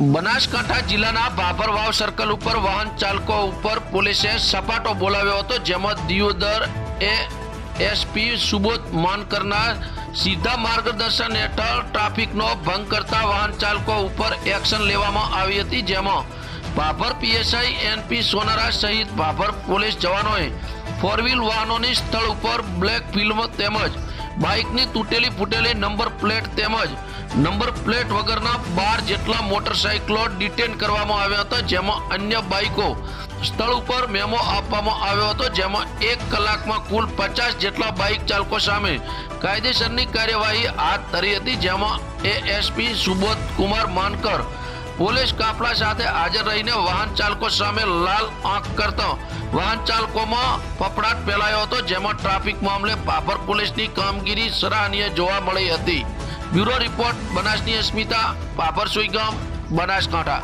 બનાસકાંઠા જિલ્લાના ભાભર વાવ સર્કલ ઉપર વાહન ચાલકો ઉપર પોલીસે સપાટો બોલાવ્યો હતો, જેમાં દિયોદર એ એસપી સુબોધ માનકરના સીધા માર્ગદર્શન હેઠળ ટ્રાફિકનો ભંગ કરતા વાહન ચાલકો ઉપર એક્શન લેવામાં આવી હતી, જેમાં ભાભર પીએસઆઈ એનપી સોનારા સહિત ભાભર પોલીસ જવાનોએ ફોર વ્હીલ વાહનોની સ્થળ ઉપર બ્લેક ફિલ્મ તેમજ બાઇકની તૂટેલી ફૂટેલી નંબર પ્લેટ તેમજ નંબર પ્લેટ વગરના બાર જેટલા મોટરસાઇકલો ડિટેન કરવામાં આવ્યા હતા, જેમાં અન્ય બાઇકો સ્થળ ઉપર મેમો આપવામાં આવ્યો હતો, જેમાં એક કલાકમાં કુલ પચાસ જેટલા બાઇક ચાલકો સામે કાયદેસરની કાર્યવાહી હાથ ધરી હતી, જેમાં એએસપી સુબોધ કુમાર માનકર પોલીસ કાફલા સાથે હાજર રહીને વાહન ચાલકો સામે લાલ આંખ કરતા વાહન ચાલકોમાં ફફડાટ ફેલાયો હતો, જેમાં ટ્રાફિક મામલે પાપર પોલીસની કામગીરી સરાહનીય જોવા મળી હતી. બ્યુરો રિપોર્ટ, બનાસની અસ્મિતા પાપર સુઈગામ, બનાસકાંઠા.